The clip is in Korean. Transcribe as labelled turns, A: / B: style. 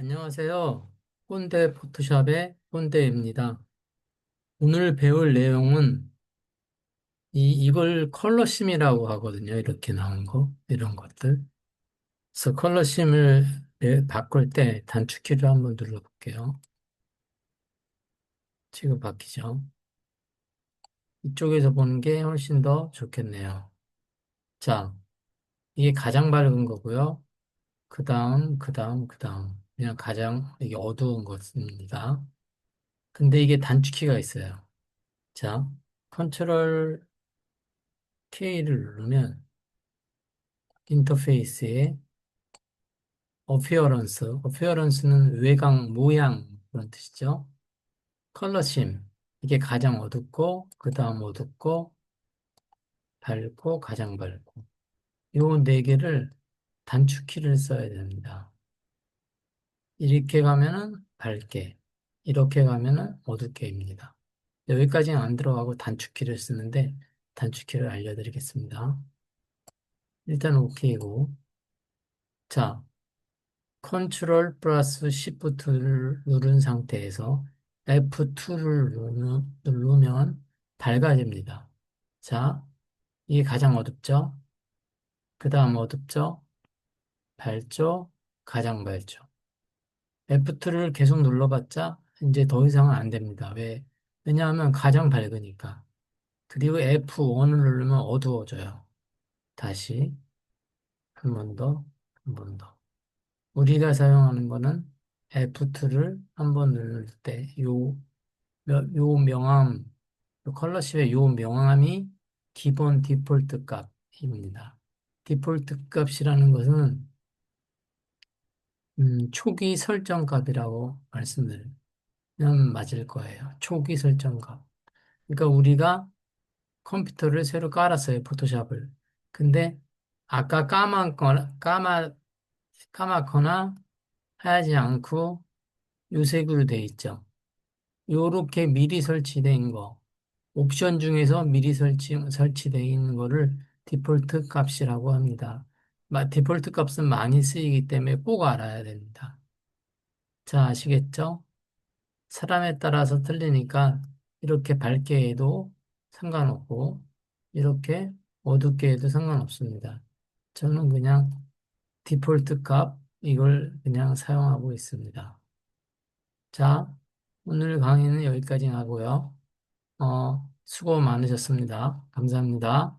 A: 안녕하세요. 꼰대 포토샵의 꼰대입니다. 오늘 배울 내용은 이, 이걸 컬러심이라고 하거든요. 이렇게 나온 거, 이런 것들. 그래서 컬러심을 내- 바꿀 때 단축키를 한번 눌러볼게요. 지금 바뀌죠. 이쪽에서 보는 게 훨씬 더 좋겠네요. 자, 이게 가장 밝은 거고요. 그 다음, 그 다음, 그 다음. 그냥 가장 이게 어두운 것입니다. 근데 이게 단축키가 있어요. 자, 컨트롤 K를 누르면 인터페이스에 어피어런스, 어피어런스는 외곽, 모양 그런 뜻이죠. 컬러심, 이게 가장 어둡고, 그 다음 어둡고, 밝고, 가장 밝고. 요네 개를 단축키를 써야 됩니다. 이렇게 가면은 밝게, 이렇게 가면은 어둡게입니다. 여기까지는 안 들어가고 단축키를 쓰는데 단축키를 알려드리겠습니다. 일단 OK고. 자, 컨트롤 플러스 시프트를 누른 상태에서 F2를 누르면 밝아집니다. 자, 이게 가장 어둡죠? 그 다음 어둡죠? 밝죠? 가장 밝죠? F2를 계속 눌러봤자 이제 더 이상은 안 됩니다. 왜? 왜냐하면 가장 밝으니까. 그리고 F1을 누르면 어두워져요. 다시 한 번 더, 한 번 더. 우리가 사용하는 거는 F2를 한 번 누를 때, 요, 명- 요 명암, 요 컬러십의 요 명암이 기본 디폴트 값입니다. 디폴트 값이라는 것은 음, 초기 설정 값이라고 말씀드리면 맞을 거예요. 초기 설정 값. 그러니까 우리가 컴퓨터를 새로 깔았어요, 포토샵을. 근데 아까 까맣거나, 까마, 까맣거나 하지 않고 요색으로 돼 있죠. 요렇게 미리 설치된 거, 옵션 중에서 미리 설치, 설치되어 있는 거를 디폴트 값이라고 합니다. 마- 디폴트 값은 많이 쓰이기 때문에 꼭 알아야 됩니다. 자, 아시겠죠? 사람에 따라서 틀리니까 이렇게 밝게 해도 상관없고, 이렇게 어둡게 해도 상관없습니다. 저는 그냥 디폴트 값, 이걸 그냥 사용하고 있습니다. 자, 오늘 강의는 여기까지 하고요. 어, 수고 많으셨습니다. 감사합니다.